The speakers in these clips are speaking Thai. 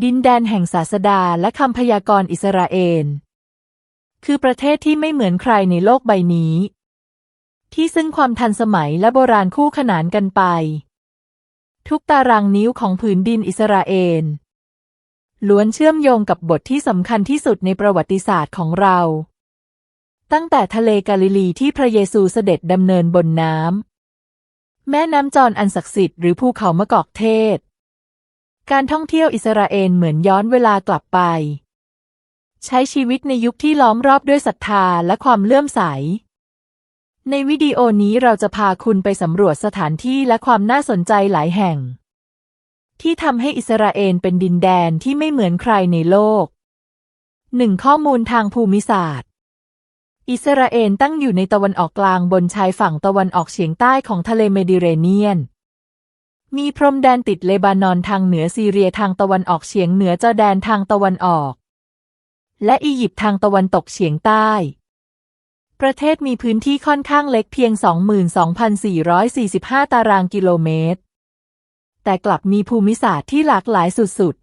ดินแดนแห่งศาสดาและคำพยากรณ์อิสราเอล คือประเทศที่ไม่เหมือนใครในโลกใบนี้ ที่ซึ่งความทันสมัยและโบราณคู่ขนานกันไป ทุกตารางนิ้วของผืนดินอิสราเอล ล้วนเชื่อมโยงกับบทที่สำคัญที่สุดในประวัติศาสตร์ของเรา ตั้งแต่ทะเลกาลิลีที่พระเยซูเสด็จดำเนินบนน้ำแม่น้ำจอนอันศักดิ์สิทธิ์หรือภูเขามะกอกเทศ การท่องเที่ยวอิสราเอลเหมือนย้อนเวลากลับไป ใช้ชีวิตในยุคที่ล้อมรอบด้วยศรัทธาและความเลื่อมใส ในวิดีโอนี้เราจะพาคุณไปสำรวจสถานที่และความน่าสนใจหลายแห่ง ที่ทำให้อิสราเอลเป็นดินแดนที่ไม่เหมือนใครในโลกหนึ่งข้อมูลทางภูมิศาสตร์ อิสราเอลตั้งอยู่ในตะวันออกกลางบนชายฝั่งตะวันออกเฉียงใต้ของทะเลเมดิเรเนียน มีพรมแดนติดเลบานอนทางเหนือซีเรียทางตะวันออกเฉียงเหนือจอร์แดนทางตะวันออก และอียิปต์ทางตะวันตกเฉียงใต้ ประเทศมีพื้นที่ค่อนข้างเล็กเพียง 22,445 ตารางกิโลเมตร แต่กลับมีภูมิศาสตร์ที่หลากหลายสุด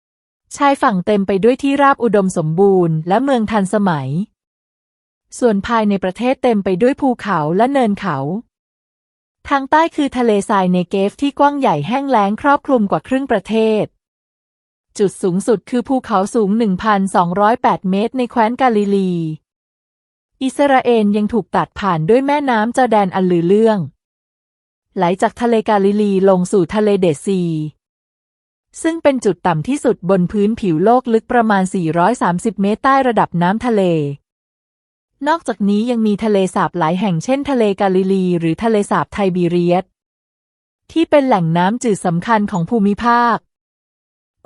ๆ ชายฝั่งเต็มไปด้วยที่ราบอุดมสมบูรณ์และเมืองทันสมัย ส่วนภายในประเทศเต็มไปด้วยภูเขาและเนินเขา ทางใต้คือทะเลทรายเนเกฟที่กว้างใหญ่แห้งแล้งครอบคลุมกว่าครึ่งประเทศ จุดสูงสุดคือภูเขาสูง 1,208 เมตรในแคว้นกาลิลี อิสราเอลยังถูกตัดผ่านด้วยแม่น้ำจอแดนอันลือเรื่อง ไหลจากทะเลกาลิลีลงสู่ทะเลเดดซี ซึ่งเป็นจุดต่ำที่สุดบนพื้นผิวโลกลึกประมาณ 430 เมตรใต้ระดับน้ำทะเล นอกจากนี้ยังมีทะเลสาบหลายแห่งเช่นทะเลกาลิลี หรือทะเลสาบไทบีเรียสที่เป็นแหล่งน้ำจืดสำคัญของภูมิภาค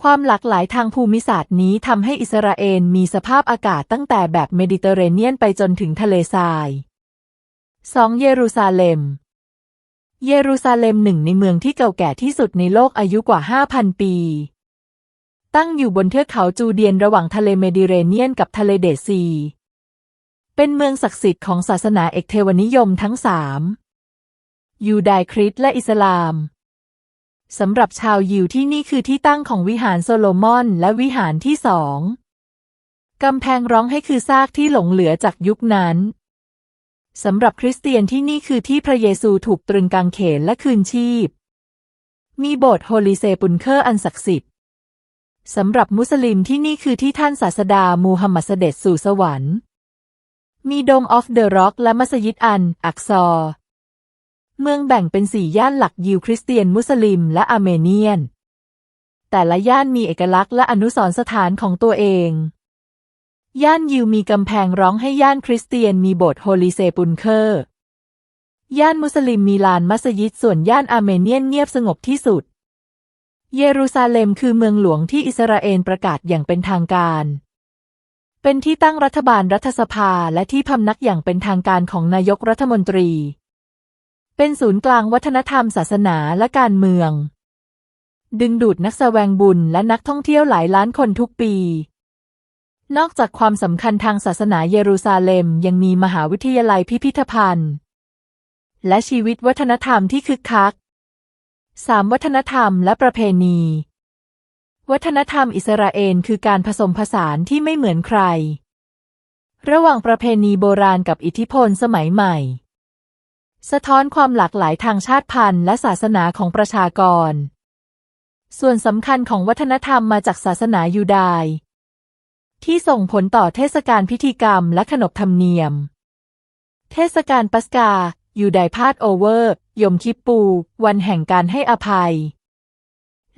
ความหลากหลายทางภูมิศาสตร์นี้ทำให้อิสราเอลมีสภาพอากาศตั้งแต่แบบเมดิเตอร์เรเนียนไปจนถึงทะเลทราย 2. เยรูซาเล็ม เยรูซาเล็มหนึ่งในเมืองที่เก่าแก่ที่สุดในโลกอายุกว่า 5,000 ปี ตั้งอยู่บนเทือกเขาจูเดียนระหว่างทะเลเมดิเรเนียนกับทะเลเดดซี เป็นเมืองศักดิ์สิทธิ์ของศาสนาเอกเทวนิยมทั้งสามยูดายคริสต์และอิสลามสำหรับชาวยิวที่นี่คือที่ตั้งของวิหารโซโลมอนและวิหารที่สองกำแพงร้องให้คือซากที่หลงเหลือจากยุคนั้นสำหรับคริสเตียนที่นี่คือที่พระเยซูถูกตรึงกางเขนและคืนชีพ มีโบสถ์โฮลิเซปุนเคอร์อันศักดิ์สิทธิ์สำหรับมุสลิมที่นี่คือที่ท่านศาสดามูฮัมหมัดเสด็จสู่สวรรค์ มีโดมออฟเดอะร็อกและมัสยิดอัน อักซอ เมืองแบ่งเป็นสี่ย่านหลักยิวคริสเตียนมุสลิมและอาร์เมเนียน แต่ละย่านมีเอกลักษณ์และอนุสรณ์สถานของตัวเอง ย่านยิวมีกำแพงร้องให้ย่านคริสเตียนมีโบสถ์โฮลิเซปุนเคอร์ ย่านมุสลิมมีลานมัสยิดส่วนย่านอาร์เมเนียนเงียบสงบที่สุด เยรูซาเล็มคือเมืองหลวงที่อิสราเอลประกาศอย่างเป็นทางการ เป็นที่ตั้งรัฐบาลรัฐสภาและที่พำนักอย่างเป็นทางการของนายกรัฐมนตรี เป็นศูนย์กลางวัฒนธรรมศาสนาและการเมือง ดึงดูดนักแสวงบุญและนักท่องเที่ยวหลายล้านคนทุกปี นอกจากความสำคัญทางศาสนาเยรูซาเล็มยังมีมหาวิทยาลัยพิพิธภัณฑ์ และชีวิตวัฒนธรรมที่คึกคัก 3. วัฒนธรรมและประเพณี วัฒนธรรมอิสราเอลคือการผสมผสานที่ไม่เหมือนใคร ระหว่างประเพณีโบราณกับอิทธิพลสมัยใหม่ สะท้อนความหลากหลายทางชาติพันธุ์และศาสนาของประชากร ส่วนสำคัญของวัฒนธรรมมาจากศาสนายูดายที่ส่งผลต่อเทศกาลพิธีกรรมและขนบธรรมเนียม เทศกาลปัสกา ยูไดพาดโอเวอร์ ยมคิปปู วันแห่งการให้อภัย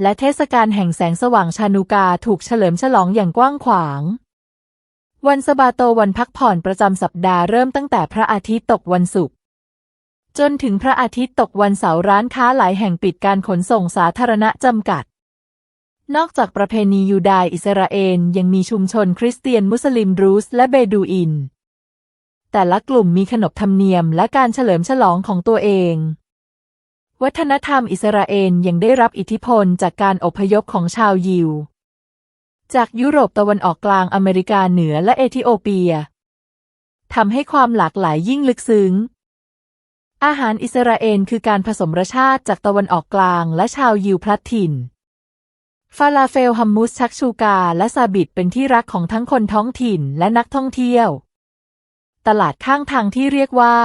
และเทศกาลแห่งแสงสว่างชานูกาถูกเฉลิมฉลองอย่างกว้างขวาง วันสบาโตวันพักผ่อนประจำสัปดาห์เริ่มตั้งแต่พระอาทิตย์ตกวันศุกร์จนถึงพระอาทิตย์ตกวันเสาร์ร้านค้าหลายแห่งปิดการขนส่งสาธารณะจำกัด นอกจากประเพณียูดายอิสราเอลยังมีชุมชนคริสเตียนมุสลิมรูสและเบดูอิน แต่ละกลุ่มมีขนบธรรมเนียมและการเฉลิมฉลองของตัวเอง วัฒนธรรมอิสราเอลยังได้รับอิทธิพลจากการอพยพของชาวยิว จากยุโรปตะวันออกกลางอเมริกาเหนือและเอธิโอเปียทำให้ความหลากหลายยิ่งลึกซึ้ง อาหารอิสราเอลคือการผสมรสชาติจากตะวันออกกลางและชาวยิวพลัดถิ่น ฟาลาเฟลฮัมมุสชักชูกาและซาบิดเป็นที่รักของทั้งคนท้องถิ่นและนักท่องเที่ยว ตลาดข้างทางที่เรียกว่า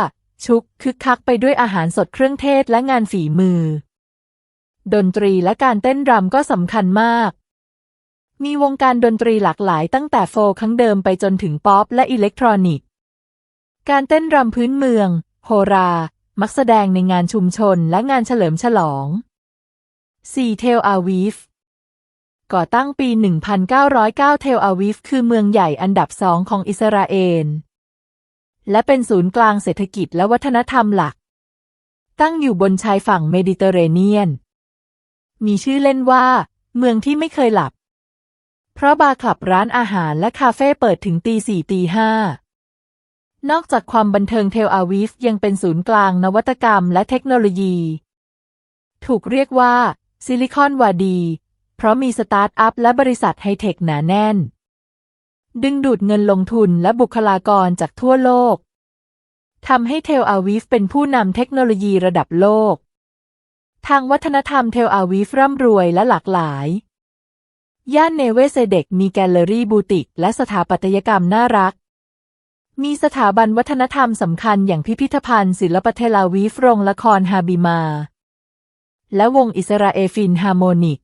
ชุกคึกคักไปด้วยอาหารสดเครื่องเทศและงานฝีมือ ดนตรีและการเต้นรำก็สำคัญมาก มีวงการดนตรีหลากหลายตั้งแต่โฟล์ครั้งเดิมไปจนถึงป๊อปและอิเล็กทรอนิกส์ การเต้นรำพื้นเมือง โฮรา มักแสดงในงานชุมชนและงานเฉลิมฉลอง 4. เทลอาวีฟก่อตั้งปี 1909 เทลอาวีฟคือเมืองใหญ่อันดับสองของอิสราเอล และเป็นศูนย์กลางเศรษฐกิจและวัฒนธรรมหลัก ตั้งอยู่บนชายฝั่งเมดิเตอร์เรเนียน มีชื่อเล่นว่า เมืองที่ไม่เคยหลับ เพราะบาร์คลับร้านอาหารและคาเฟ่เปิดถึงตีสี่ตีห้านอกจากความบันเทิงเทลอาวีฟยังเป็นศูนย์กลางนวัตกรรมและเทคโนโลยี ถูกเรียกว่า ซิลิคอนวาดี เพราะมีสตาร์ทอัพและบริษัทไฮเทคหนาแน่น ดึงดูดเงินลงทุนและบุคลากรจากทั่วโลก ทำให้เทลอาวีฟเป็นผู้นำเทคโนโลยีระดับโลก ทางวัฒนธรรมเทลอาวีฟร่ำรวยและหลากหลาย ย่านเนเวเซเดกมีแกลเลอรี่บูติก และสถาปัตยกรรมน่ารัก มีสถาบันวัฒนธรรมสำคัญอย่างพิพิธภัณฑ์ศิลปะเทลอาวีฟโรงละครฮาบิมา และวงอิสราเอลฟินฮาร์โมนิก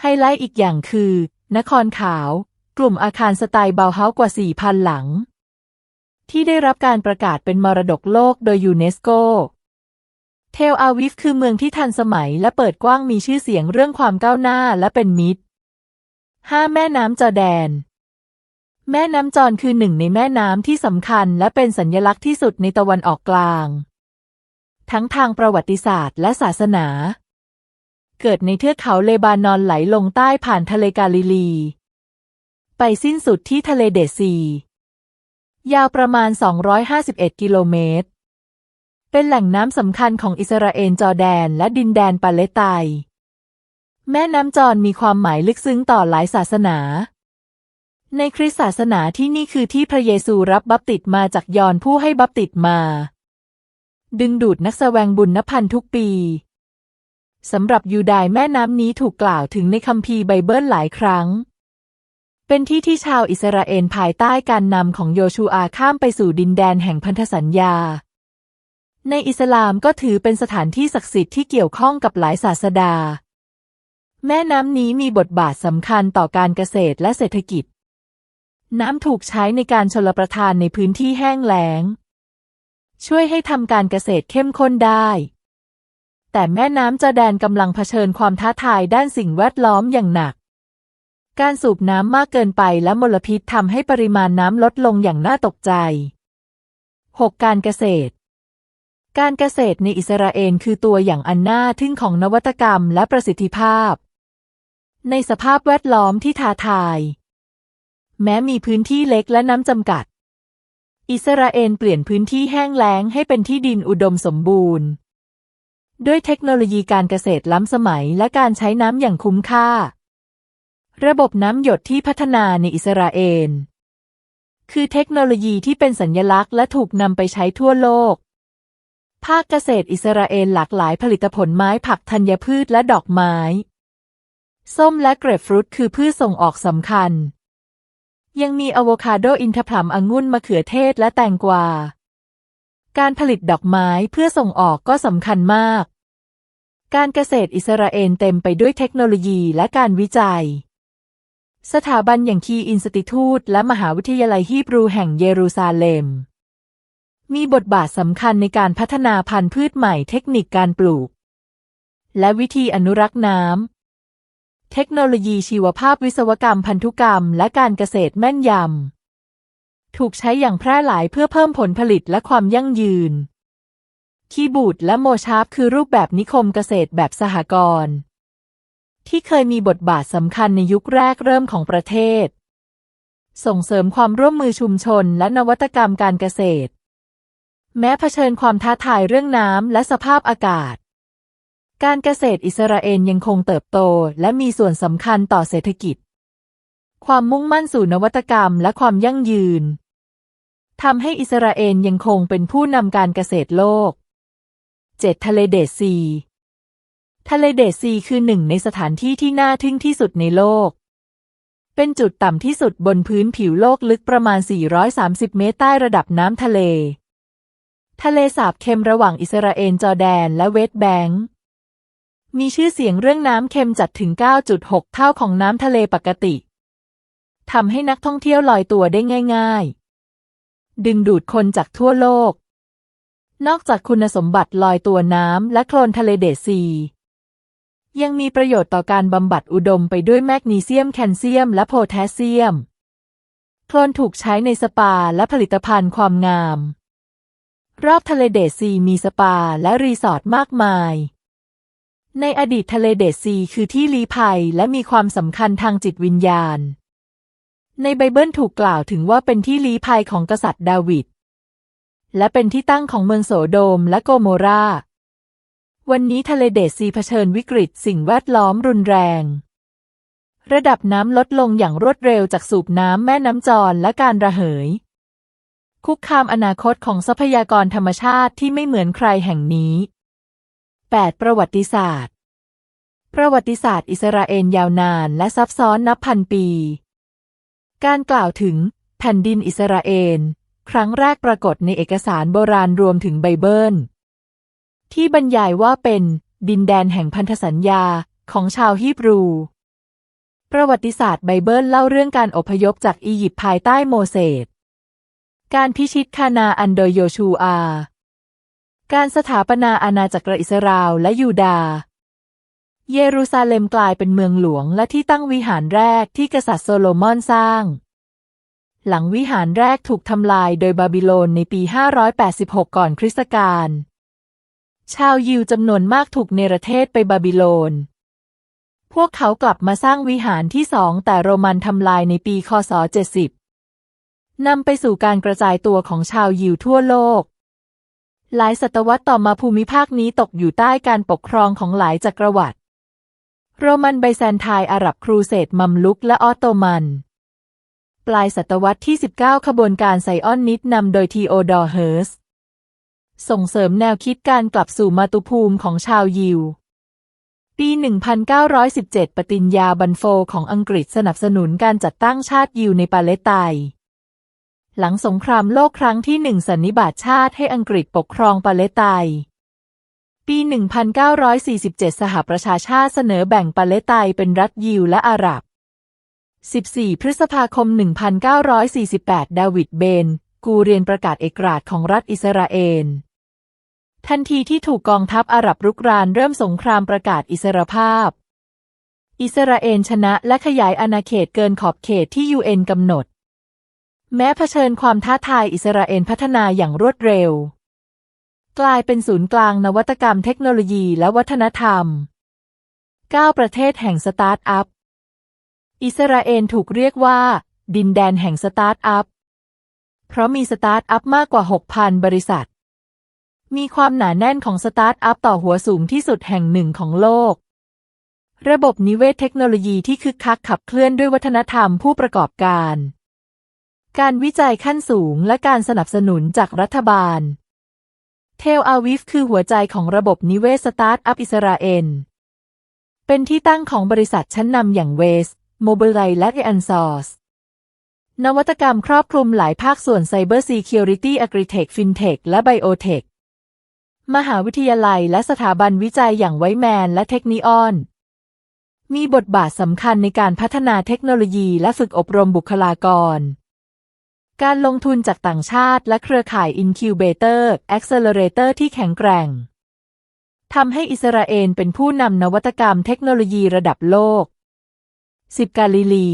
ไฮไลท์อีกอย่างคือ นครขาว กลุ่มอาคารสไตล์เบาเฮาส์กว่า 4,000 หลัง ที่ได้รับการประกาศเป็นมรดกโลกโดยยูเนสโก เทลอาวิฟคือเมืองที่ทันสมัยและเปิดกว้างมีชื่อเสียงเรื่องความก้าวหน้าและเป็นมิตร 5. แม่น้ำจอแดน แม่น้ำจอนคือหนึ่งในแม่น้ำที่สำคัญและเป็นสัญลักษณ์ที่สุดในตะวันออกกลาง ทั้งทางประวัติศาสตร์และศาสนา เกิดในเทือกเขาเลบานอนไหลลงใต้ผ่านทะเลกาลิลี ไปสิ้นสุดที่ทะเลเดซี ยาวประมาณ 251 กิโลเมตร เป็นแหล่งน้ำสำคัญของอิสราเอลจอร์แดนและดินแดนปาเลสไตน์แม่น้ำจอนมีความหมายลึกซึ้งต่อหลายศาสนา ในคริสตศาสนาที่นี่คือที่พระเยซูรับบัพติศมาจากยอนผู้ให้บัพติศมา ดึงดูดนักแสวงบุญนับพันทุกปีสำหรับยูดายแม่น้ำนี้ถูกกล่าวถึงในคัมภีร์ไบเบิลหลายครั้ง เป็นที่ที่ชาวอิสราเอลภายใต้การนำของโยชูอาข้ามไปสู่ดินแดนแห่งพันธสัญญา ในอิสลามก็ถือเป็นสถานที่ศักดิ์สิทธิ์ที่เกี่ยวข้องกับหลายศาสดา แม่น้ำนี้มีบทบาทสำคัญต่อการเกษตรและเศรษฐกิจ น้ำถูกใช้ในการชลประทานในพื้นที่แห้งแล้ง ช่วยให้ทำการเกษตรเข้มข้นได้แต่แม่น้ำจอแดนกำลังเผชิญความท้าทายด้านสิ่งแวดล้อมอย่างหนัก การสูบน้ำมากเกินไปและมลพิษทำให้ปริมาณน้ำลดลงอย่างน่าตกใจ 6. การเกษตร การเกษตรในอิสราเอลคือตัวอย่างอันน่าทึ่งของนวัตกรรมและประสิทธิภาพ ในสภาพแวดล้อมที่ท้าทาย แม้มีพื้นที่เล็กและน้ำจำกัด อิสราเอลเปลี่ยนพื้นที่แห้งแล้งให้เป็นที่ดินอุดมสมบูรณ์ ด้วยเทคโนโลยีการเกษตรล้ำสมัยและการใช้น้ำอย่างคุ้มค่า ระบบน้ำหยดที่พัฒนาในอิสราเอล คือเทคโนโลยีที่เป็นสัญลักษณ์และถูกนำไปใช้ทั่วโลก ภาคเกษตรอิสราเอลหลากหลายผลิตผลไม้ผักธัญพืชและดอกไม้ ส้มและเกรปฟรุตคือพืชส่งออกสำคัญ ยังมีอะโวคาโดอินทผลัมองุ่นมะเขือเทศและแตงกวา การผลิตดอกไม้เพื่อส่งออกก็สำคัญมาก การเกษตรอิสราเอลเต็มไปด้วยเทคโนโลยีและการวิจัย สถาบันอย่างคีอินสติทูตและมหาวิทยาลัยฮีบรูแห่งเยรูซาเล็ม มีบทบาทสำคัญในการพัฒนาพันธุ์พืชใหม่เทคนิคการปลูก และวิธีอนุรักษ์น้ำ เทคโนโลยีชีวภาพวิศวกรรมพันธุกรรมและการเกษตรแม่นยำ ถูกใช้อย่างแพร่หลายเพื่อเพิ่มผลผลิตและความยั่งยืน คีบูดและโมชาร์ปคือรูปแบบนิคมเกษตรแบบสหกรณ์ ที่เคยมีบทบาทสำคัญในยุคแรกเริ่มของประเทศ ส่งเสริมความร่วมมือชุมชนและนวัตกรรมการเกษตร แม้เผชิญความท้าทายเรื่องน้ำและสภาพอากาศ การเกษตรอิสราเอลยังคงเติบโตและมีส่วนสำคัญต่อเศรษฐกิจ ความมุ่งมั่นสู่นวัตกรรมและความยั่งยืนทำให้อิสราเอลยังคงเป็นผู้นำการเกษตรโลก 7. ทะเลเดซี ทะเลเดซีคือหนึ่งในสถานที่ที่น่าทึ่งที่สุดในโลก เป็นจุดต่ำที่สุดบนพื้นผิวโลกลึกประมาณ 430 เมตรใต้ระดับน้ำทะเล ทะเลสาบเค็มระหว่างอิสราเอลจอร์แดน และเวสต์แบงก์มีชื่อเสียงเรื่องน้ำเค็มจัดถึง 9.6 เท่าของน้ำทะเลปกติทำให้นักท่องเที่ยวลอยตัวได้ง่าย ๆ ดึงดูดคนจากทั่วโลก นอกจากคุณสมบัติลอยตัวน้ำและโคลนทะเลเดซี ยังมีประโยชน์ต่อการบำบัดอุดมไปด้วยแมกนีเซียมแคลเซียม และโพแทสเซียม โคลนถูกใช้ในสปาและผลิตภัณฑ์ความงาม รอบทะเลเดซีมีสปาและรีสอร์ทมากมาย ในอดีตทะเลเดดซีคือที่ลี้ภัยและมีความสำคัญทางจิตวิญญาณ ในไบเบิลถูกกล่าวถึงว่าเป็นที่ลี้ภัยของกษัตริย์ดาวิด และเป็นที่ตั้งของเมืองโสโดมและโกโมรา วันนี้ทะเลเดซีเผชิญวิกฤตสิ่งแวดล้อมรุนแรง ระดับน้ำลดลงอย่างรวดเร็วจากสูบน้ำแม่น้ำจรและการระเหย คุกคามอนาคตของทรัพยากรธรรมชาติที่ไม่เหมือนใครแห่งนี้ 8. ประวัติศาสตร์ ประวัติศาสตร์อิสราเอลยาวนานและซับซ้อนนับพันปี การกล่าวถึงแผ่นดินอิสราเอลครั้งแรกปรากฏในเอกสารโบราณรวมถึงไบเบิล ที่บรรยายว่าเป็นดินแดนแห่งพันธสัญญาของชาวฮีบรู ประวัติศาสตร์ไบเบิลเล่าเรื่องการอพยพจากอียิปต์ภายใต้โมเสส การพิชิตคานาอันโดยโยชูอา การสถาปนาอาณาจักรอิสราเอลและยูดาห์เยรูซาเล็มกลายเป็นเมืองหลวงและที่ตั้งวิหารแรกที่กษัตริย์โซโลมอนสร้าง หลังวิหารแรกถูกทำลายโดยบาบิโลนในปี 586 ก่อนคริสตกาล ชาวยิวจำนวนมากถูกเนรเทศไปบาบิโลน พวกเขากลับมาสร้างวิหารที่สองแต่โรมันทำลายในปีคศ 70 นำไปสู่การกระจายตัวของชาวยิวทั่วโลก หลายศตวรรษต่อมาภูมิภาคนี้ตกอยู่ใต้การปกครองของหลายจักรวรรดิ โรมันไบแซนไทน์อาหรับครูเสดมัมลุก และออตโตมัน ปลายศตวรรษที่ 19 ขบวนการไซออนนิดนำโดยทีโอดอร์เฮิร์ส ส่งเสริมแนวคิดการกลับสู่มาตุภูมิของชาวยิว ปี 1917 ปฏิญญาบันโฟของอังกฤษสนับสนุนการจัดตั้งชาติยิวในปาเลสไตน์หลังสงครามโลกครั้งที่หนึ่งสันนิบาตชาติให้อังกฤษปกครองปาเลสไตน์ปี 1947 สหประชาชาติเสนอแบ่งปาเลสไตน์เป็นรัฐยิวและอาหรับ 14 พฤษภาคม 1948 ดาวิด เบน กูเรียนประกาศเอกราชของรัฐอิสราเอล ทันทีที่ถูกกองทัพอาหรับรุกรานเริ่มสงครามประกาศอิสรภาพ อิสราเอลชนะและขยายอาณาเขตเกินขอบเขตที่ยูเอ็นกำหนด แม้เผชิญความท้าทายอิสราเอลพัฒนาอย่างรวดเร็ว กลายเป็นศูนย์กลางนวัตกรรมเทคโนโลยีและวัฒนธรรม 9 ประเทศแห่งสตาร์ทอัพ อิสราเอลถูกเรียกว่า ดินแดนแห่งสตาร์ทอัพ เพราะมีสตาร์ทอัพมากกว่า 6,000 บริษัท มีความหนาแน่นของสตาร์ทอัพต่อหัวสูงที่สุดแห่งหนึ่งของโลก ระบบนิเวศเทคโนโลยีที่คึกคักขับเคลื่อนด้วยวัฒนธรรมผู้ประกอบการ การวิจัยขั้นสูงและการสนับสนุนจากรัฐบาล เทลอาวิฟคือหัวใจของระบบนิเวศสตาร์ทอัพอิสราเอล เป็นที่ตั้งของบริษัทชั้นนำอย่างเวสโมบิลไลและเอ n นซอร์ส นวัตกรรมครอบคลุมหลายภาคส่วนไซเบอร์ซีเคียวริตี้อะกริเทคฟินเทคและไบโอเทคมหาวิทยาลัยและสถาบันวิจัยอย่างไวแมนและเทคนิออน มีบทบาทสำคัญในการพัฒนาเทคโนโลยีและฝึกอบรมบุคลากร การลงทุนจากต่างชาติและเครือข่ายอินคิวเบเตอร์แอคเซลเรเตอร์ที่แข็งแกร่งทำให้อิสราเอลเป็นผู้นำนวัตกรรมเทคโนโลยีระดับโลก 10 กาลิลี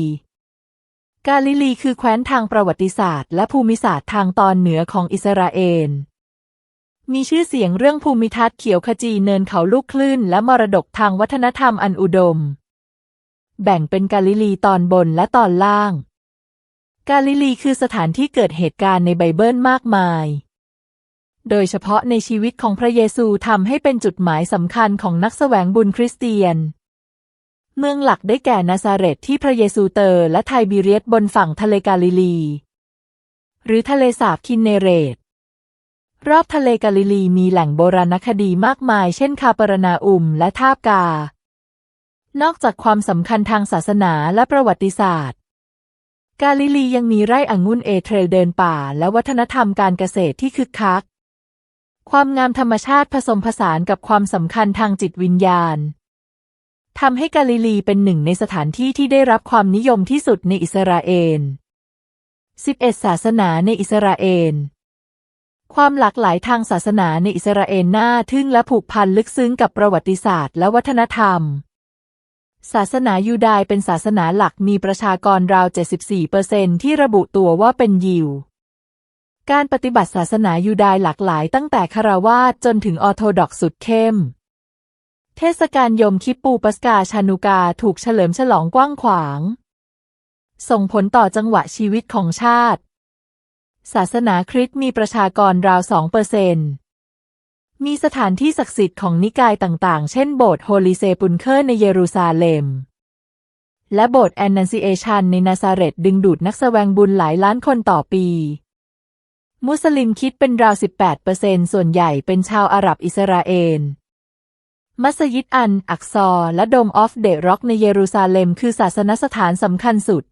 กาลิลีคือแคว้นทางประวัติศาสตร์ และภูมิศาสตร์ทางตอนเหนือของอิสราเอล มีชื่อเสียงเรื่องภูมิทัศน์เขียวขจีเนินเขาลูกคลื่น และมรดกทางวัฒนธรรมอันอุดม แบ่งเป็นกาลิลีตอนบนและตอนล่าง กาลิลีคือสถานที่เกิดเหตุการณ์ในไบเบิลมากมาย โดยเฉพาะในชีวิตของพระเยซูทำให้เป็นจุดหมายสำคัญของนักแสวงบุญคริสเตียน เมืองหลักได้แก่นาซาเรตที่พระเยซูเตอร์และไทบีเรียสบนฝั่งทะเลกาลิลี หรือทะเลสาบคินเนเรต รอบทะเลกาลิลีมีแหล่งโบราณคดีมากมาย เช่นคาปรนาอุมและทาบกา นอกจากความสำคัญทางศาสนาและประวัติศาสตร์ กาลิลียังมีไร่องุ่นเอเทรลเดินป่า และวัฒนธรรมการเกษตรที่คึกคัก ความงามธรรมชาติผสมผสานกับความสำคัญทางจิตวิญญาณ ทำให้กาลิลีเป็นหนึ่งในสถานที่ที่ได้รับความนิยมที่สุดในอิสราเอล 11 ศาสนาในอิสราเอล ความหลากหลายทางศาสนาในอิสราเอลน่าทึ่งและผูกพันลึกซึ้งกับประวัติศาสตร์และวัฒนธรรม ศาสนายูดายเป็นศาสนาหลักมีประชากรราว 74%ที่ระบุตัวว่าเป็นยิวการปฏิบัติศาสนายูดายหลากหลายตั้งแต่คาราวาสจนถึงออโธดอกสุดเข้ม เทศกาลยมคิปปูปัสกาชานุกาถูกเฉลิมฉลองกว้างขวาง ส่งผลต่อจังหวะชีวิตของชาติ ศาสนาคริสต์มีประชากรราว2%เปอร์เซนต์มีสถานที่ศักดิ์สิทธิ์ของนิกายต่างๆ เช่นโบสถ์โฮลิเซปุนเคอร์ในเยรูซาเล็ม และโบสถ์แอนนันซิเอชันในนาซาเรตดึงดูดนักแสวงบุญหลายล้านคนต่อปี มุสลิมคิดเป็นราว 18%ส่วนใหญ่เป็นชาวอาหรับอิสราเอล มัสยิดอัน อักซอและโดมออฟเดร็อกในเยรูซาเล็มคือศาสนสถานสำคัญสุด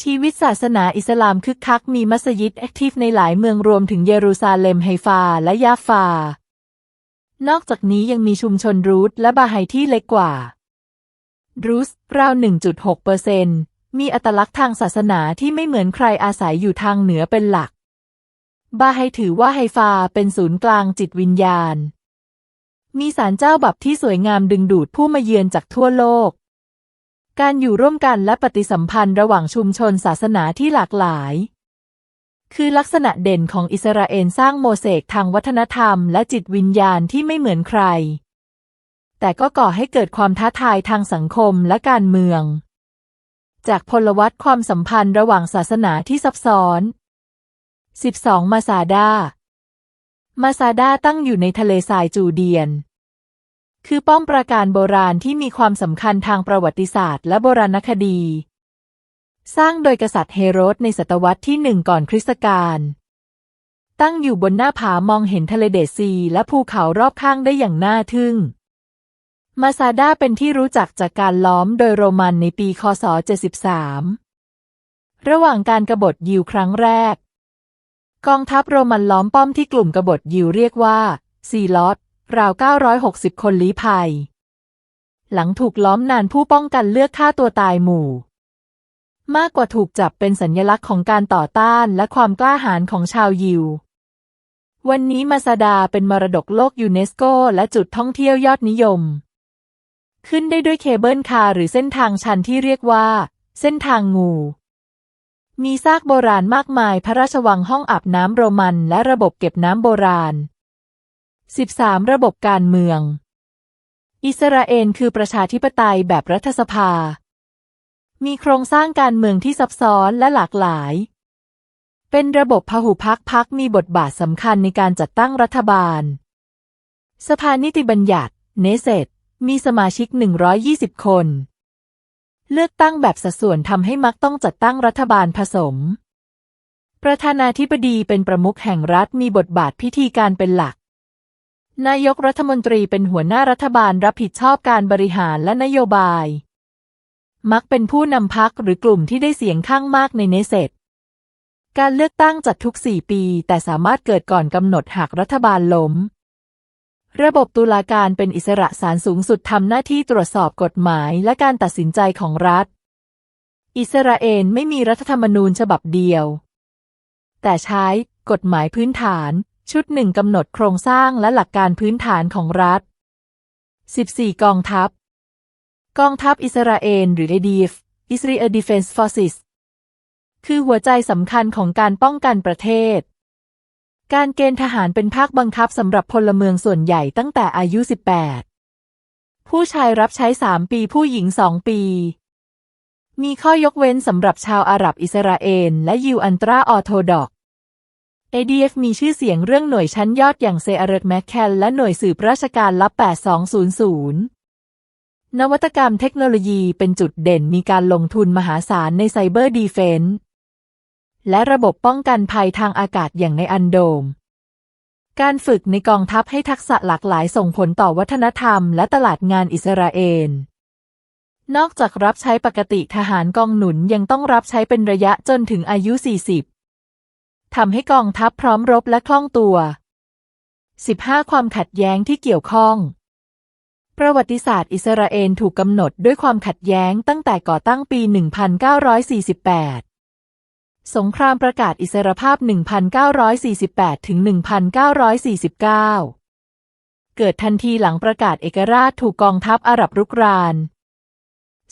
ชีวิตศาสนาอิสลามคึกคักมีมัสยิดแอคทีฟในหลายเมืองรวมถึงเยรูซาเล็มไฮฟาและยาฟา นอกจากนี้ยังมีชุมชนรูทและบาไฮที่เล็กกว่า รูสราว 1.6เปอร์เซนต์มีอัตลักษณ์ทางศาสนาที่ไม่เหมือนใครอาศัยอยู่ทางเหนือเป็นหลัก บาไฮถือว่าไฮฟาเป็นศูนย์กลางจิตวิญญาณ มีศาลเจ้าบับที่สวยงามดึงดูดผู้มาเยือนจากทั่วโลก การอยู่ร่วมกันและปฏิสัมพันธ์ระหว่างชุมชนศาสนาที่หลากหลาย คือลักษณะเด่นของอิสราเอลสร้างโมเสกทางวัฒนธรรมและจิตวิญญาณที่ไม่เหมือนใคร แต่ก็ก่อให้เกิดความท้าทายทางสังคมและการเมือง จากพลวัตความสัมพันธ์ระหว่างศาสนาที่ซับซ้อน 12 มาซาดา มาซาดาตั้งอยู่ในทะเลทรายจูเดียน คือป้อมปราการโบราณที่มีความสำคัญทางประวัติศาสตร์และโบราณคดี สร้างโดยกษัตริย์เฮโรดในศตวรรษที่หนึ่งก่อนคริสตกาล ตั้งอยู่บนหน้าผามองเห็นทะเลเดดซีและภูเขารอบข้างได้อย่างน่าทึ่ง มาซาดาเป็นที่รู้จักจากการล้อมโดยโรมันในปี คศ 73 ระหว่างการกบฏยิวครั้งแรก กองทัพโรมันล้อมป้อมที่กลุ่มกบฏยิวเรียกว่าซีลอตราว 960 คนลี้ภัย หลังถูกล้อมนานผู้ป้องกันเลือกฆ่าตัวตายหมู่ มากกว่าถูกจับเป็นสัญลักษณ์ของการต่อต้านและความกล้าหาญของชาวยิว วันนี้มาซาดาเป็นมรดกโลกยูเนสโกและจุดท่องเที่ยวยอดนิยม ขึ้นได้ด้วยเคเบิลคาร์หรือเส้นทางชันที่เรียกว่า เส้นทางงู มีซากโบราณมากมายพระราชวังห้องอาบน้ำโรมันและระบบเก็บน้ำโบราณ 13. ระบบการเมือง อิสราเอลคือประชาธิปไตยแบบรัฐสภา มีโครงสร้างการเมืองที่ซับซ้อนและหลากหลาย เป็นระบบพหุพักพักมีบทบาทสำคัญในการจัดตั้งรัฐบาล สภานิติบัญญัติ เนเซตมีสมาชิก 120 คน เลือกตั้งแบบสัดส่วนทำให้มักต้องจัดตั้งรัฐบาลผสม ประธานาธิบดีเป็นประมุขแห่งรัฐมีบทบาทพิธีการเป็นหลัก นายกรัฐมนตรีเป็นหัวหน้ารัฐบาลรับผิดชอบการบริหารและนโยบาย มักเป็นผู้นำพักหรือกลุ่มที่ได้เสียงข้างมากในเนเซตการเลือกตั้งจัดทุก 4 ปี แต่สามารถเกิดก่อนกำหนดหากรัฐบาลล้ม ระบบตุลาการเป็นอิสระศาลสูงสุดทำหน้าที่ตรวจสอบกฎหมายและการตัดสินใจของรัฐ อิสราเอลไม่มีรัฐธรรมนูญฉบับเดียว แต่ใช้กฎหมายพื้นฐาน ชุดหนึ่งกำหนดโครงสร้างและหลักการพื้นฐานของรัฐ 14 กองทัพ กองทัพอิสราเอลหรือ IDF Israel Defense Forces คือหัวใจสำคัญของการป้องกันประเทศ การเกณฑ์ทหารเป็นภาคบังคับสำหรับพลเมืองส่วนใหญ่ตั้งแต่อายุ 18 ผู้ชายรับใช้ 3 ปีผู้หญิง 2 ปี มีข้อยกเว้นสำหรับชาวอาหรับอิสราเอลและยิวอันตราออโธดอก ADF มีชื่อเสียงเรื่องหน่วยชั้นยอดอย่างเซอาร์ตแมคแคนและหน่วยสืบราชการลับ 8200 นวัตกรรมเทคโนโลยีเป็นจุดเด่นมีการลงทุนมหาศาลในไซเบอร์ดีเฟนส์ และระบบป้องกันภัยทางอากาศอย่างในอันโดม การฝึกในกองทัพให้ทักษะหลากหลายส่งผลต่อวัฒนธรรมและตลาดงานอิสราเอล นอกจากรับใช้ปกติทหารกองหนุนยังต้องรับใช้เป็นระยะจนถึงอายุ 40 ทำให้กองทัพพร้อมรบและคล่องตัว 15 ความขัดแย้งที่เกี่ยวข้องประวัติศาสตร์อิสราเอลถูกกำหนดด้วยความขัดแย้งตั้งแต่ก่อตั้งปี 1948 สงครามประกาศอิสรภาพ 1948 ถึง 1949 เกิดทันทีหลังประกาศเอกราชถูกกองทัพอาหรับรุกราน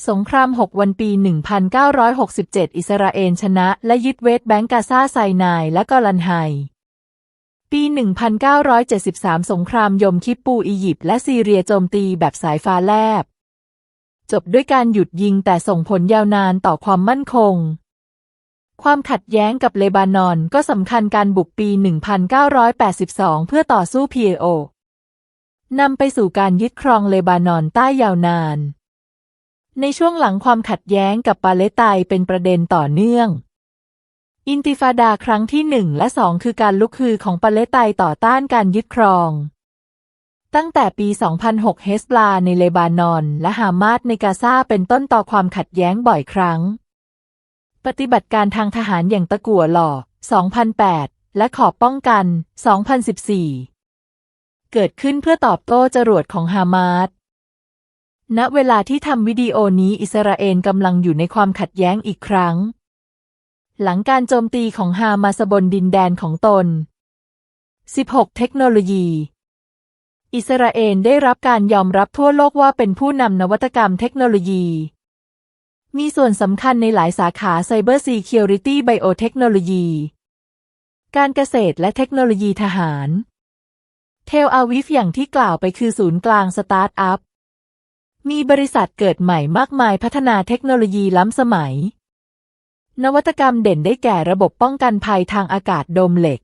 สงคราม 6 วันปี 1967 อิสราเอลชนะและยึดเวสแบงก์กาซาไซนายและกอลันไฮ ปี 1973 สงครามยมคิปปูอียิปต์และซีเรียโจมตีแบบสายฟ้าแลบ จบด้วยการหยุดยิงแต่ส่งผลยาวนานต่อความมั่นคง ความขัดแย้งกับเลบานอนก็สำคัญการบุกปี 1982 เพื่อต่อสู้ PLO นำไปสู่การยึดครองเลบานอนใต้ยาวนาน ในช่วงหลังความขัดแย้งกับปาเลสไตน์เป็นประเด็นต่อเนื่อง อินติฟาดาครั้งที่หนึ่งและสองคือการลุกฮือของปาเลสไตน์ต่อต้านการยึดครอง ตั้งแต่ปี 2006 เฮสบลาในเลบานอน และฮามาสในกาซาเป็นต้นต่อความขัดแย้งบ่อยครั้ง ปฏิบัติการทางทหารอย่างตะกั่วหล่อ 2008 และขอบป้องกัน 2014 เกิดขึ้นเพื่อตอบโต้จรวดของฮามาส ณ เวลาที่ทำวิดีโอนี้อิสราเอลกำลังอยู่ในความขัดแย้งอีกครั้ง หลังการโจมตีของฮามาสบนดินแดนของตน 16 เทคโนโลยี อิสราเอลได้รับการยอมรับทั่วโลกว่าเป็นผู้นำนวัตกรรมเทคโนโลยี มีส่วนสำคัญในหลายสาขาไซเบอร์ซีเคียวริตี้ไบโอเทคโนโลยีการเกษตรและเทคโนโลยีทหาร เทลอาวิฟอย่างที่กล่าวไปคือศูนย์กลางสตาร์ทอัพ มีบริษัทเกิดใหม่มากมายพัฒนาเทคโนโลยีล้ำสมัย นวัตกรรมเด่นได้แก่ระบบป้องกันภัยทางอากาศโดมเหล็ก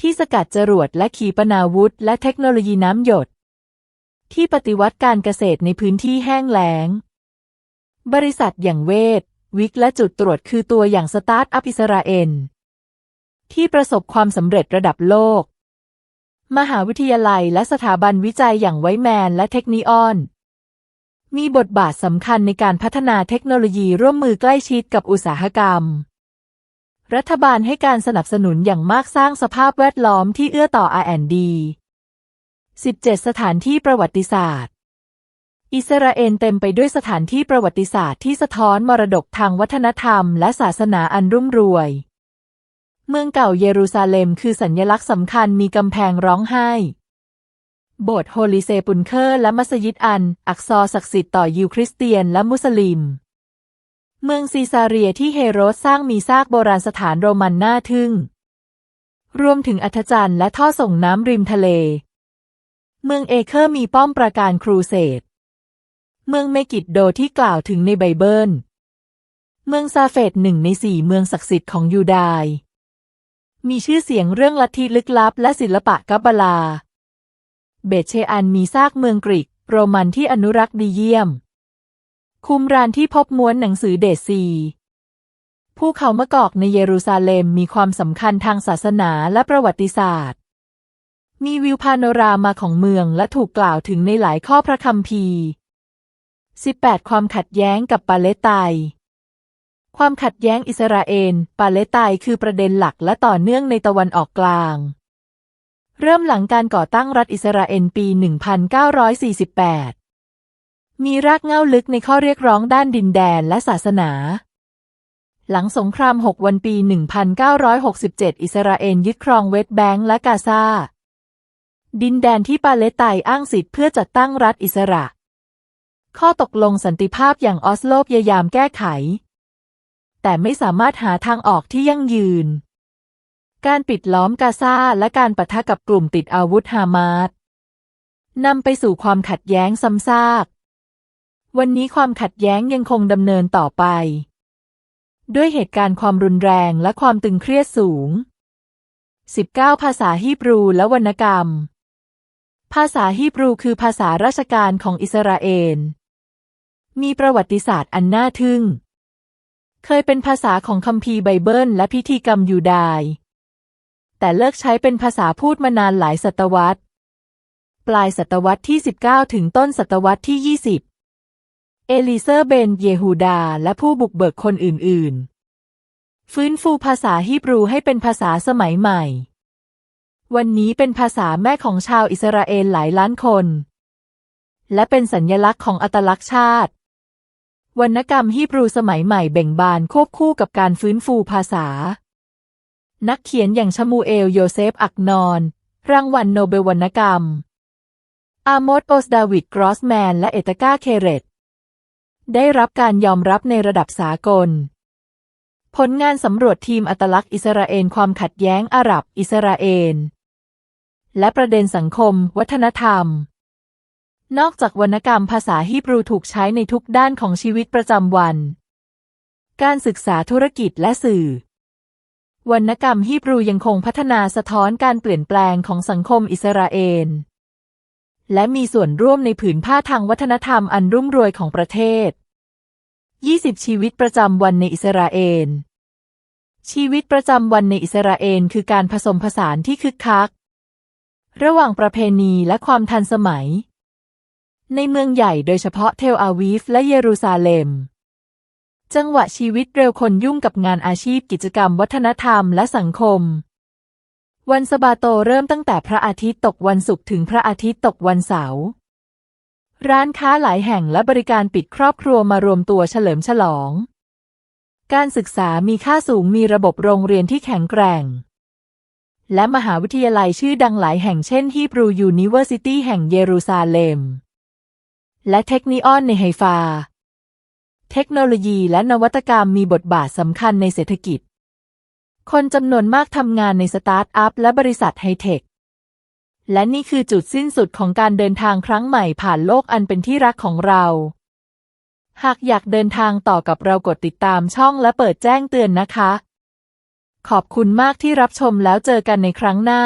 ที่สกัดจรวดและขีปนาวุธ และเทคโนโลยีน้ำหยด ที่ปฏิวัติการเกษตรในพื้นที่แห้งแล้ง บริษัทอย่างเวท วิกและจุดตรวจคือตัวอย่างสตาร์ทอัพอิสราเอลที่ประสบความสำเร็จระดับโลก มหาวิทยาลัยและสถาบันวิจัยอย่างไวแมนและเทคนิออน มีบทบาทสำคัญในการพัฒนาเทคโนโลยีร่วมมือใกล้ชิดกับอุตสาหกรรม รัฐบาลให้การสนับสนุนอย่างมากสร้างสภาพแวดล้อมที่เอื้อต่อ R&D 17 สถานที่ประวัติศาสตร์ อิสราเอลเต็มไปด้วยสถานที่ประวัติศาสตร์ที่สะท้อนมรดกทางวัฒนธรรมและศาสนาอันรุ่มรวย เมืองเก่าเยรูซาเล็มคือสัญลักษณ์สำคัญมีกำแพงร้องไห้ โบสถ์โฮลิเซปุนเคอร์และมัสยิดอัน อักซอศักดิ์สิทธิ์ต่อยิวคริสเตียนและมุสลิม เมืองซีซาเรียที่เฮโรสสร้างมีซากโบราณสถานโรมันน่าทึ่ง รวมถึงอัธจันทร์และท่อส่งน้ำริมทะเล เมืองเอเคอร์มีป้อมปราการครูเสด เมืองเมกิดโดที่กล่าวถึงในไบเบิล เมืองซาเฟตหนึ่งในสี่เมืองศักดิ์สิทธิ์ของยูดาย มีชื่อเสียงเรื่องลัทธิลึกลับและศิลปะกับบลา เบตเชอันมีซากเมืองกรีก โรมันที่อนุรักษ์ดีเยี่ยม คุมรานที่พบม้วนหนังสือเดซีภูเขามะกอกในเยรูซาเล็มมีความสำคัญทางศาสนาและประวัติศาสตร์ มีวิวพาโนรามาของเมืองและถูกกล่าวถึงในหลายข้อพระคัมภีร์ 18 ความขัดแย้งกับปาเลสไตน์ความขัดแย้งอิสราเอลปาเลสไตน์คือประเด็นหลักและต่อเนื่องในตะวันออกกลาง เริ่มหลังการก่อตั้งรัฐอิสราเอลปี 1948 มีรากเหง้าลึกในข้อเรียกร้องด้านดินแดนและศาสนา หลังสงคราม 6 วันปี 1967 อิสราเอลยึดครองเวสต์แบงก์และกาซาดินแดนที่ปาเลสไตน์อ้างสิทธิ์เพื่อจัดตั้งรัฐอิสระ ข้อตกลงสันติภาพอย่างออสโลพยายามแก้ไข แต่ไม่สามารถหาทางออกที่ยั่งยืน การปิดล้อมกาซาและการปะทะกับกลุ่มติดอาวุธฮามาสนำไปสู่ความขัดแย้งซ้ำซาก วันนี้ความขัดแย้งยังคงดำเนินต่อไป ด้วยเหตุการณ์ความรุนแรงและความตึงเครียดสูง 19 ภาษาฮีบรูและวรรณกรรม ภาษาฮีบรูคือภาษาราชการของอิสราเอล มีประวัติศาสตร์อันน่าทึ่ง เคยเป็นภาษาของคัมภีร์ไบเบิล และพิธีกรรมยูดาย แต่เลิกใช้เป็นภาษาพูดมานานหลายศตวรรษ ปลายศตวรรษที่ 19 ถึงต้นศตวรรษที่ 20 เอลิเซอร์เบน เยฮูดา และผู้บุกเบิกคนอื่น ๆ ฟื้นฟูภาษาฮีบรูให้เป็นภาษาสมัยใหม่ วันนี้เป็นภาษาแม่ของชาวอิสราเอลหลายล้านคน และเป็นสัญญลักษณ์ของอัตลักษณ์ชาติ วรรณกรรมฮีบรูสมัยใหม่เบ่งบานควบคู่กับการฟื้นฟูภาษา นักเขียนอย่างชมูเอลโยเซฟ อักนอน รางวัลโนเบลวรรณกรรม อาโมดโอสดาวิดกรอสแมน และเอตกาเคเรตได้รับการยอมรับในระดับสากล ผลงานสำรวจทีมอัตลักษณ์อิสราเอลความขัดแย้งอาหรับอิสราเอลและประเด็นสังคม วัฒนธรรม นอกจากวรรณกรรมภาษาฮีบรูถูกใช้ในทุกด้านของชีวิตประจำวัน การศึกษาธุรกิจและสื่อ วรรณกรรมฮีบรูยังคงพัฒนาสะท้อนการเปลี่ยนแปลงของสังคมอิสราเอล และมีส่วนร่วมในผืนผ้าทางวัฒนธรรมอันรุ่มรวยของประเทศ 20 ชีวิตประจำวันในอิสราเอล ชีวิตประจำวันในอิสราเอลคือการผสมผสานที่คึกคัก ระหว่างประเพณีและความทันสมัย ในเมืองใหญ่โดยเฉพาะเทลอาวีฟและเยรูซาเล็ม จังหวะชีวิตเร็วคนยุ่งกับงานอาชีพกิจกรรมวัฒนธรรมและสังคม วันสบาโตเริ่มตั้งแต่พระอาทิตย์ตกวันศุกร์ถึงพระอาทิตย์ตกวันเสาร์ ร้านค้าหลายแห่งและบริการปิดครอบครัวมารวมตัวเฉลิมฉลอง การศึกษามีค่าสูงมีระบบโรงเรียนที่แข็งแกร่งและมหาวิทยาลัยชื่อดังหลายแห่งเช่นฮีบรูยูนิเวอร์ซิตี้แห่งเยรูซาเล็ม และเทคนิออนในไฮฟา เทคโนโลยีและนวัตกรรมมีบทบาทสำคัญในเศรษฐกิจ คนจำนวนมากทำงานในสตาร์ทอัพและบริษัทไฮเทค และนี่คือจุดสิ้นสุดของการเดินทางครั้งใหม่ผ่านโลกอันเป็นที่รักของเรา หากอยากเดินทางต่อกับเรากดติดตามช่องและเปิดแจ้งเตือนนะคะ ขอบคุณมากที่รับชมแล้วเจอกันในครั้งหน้า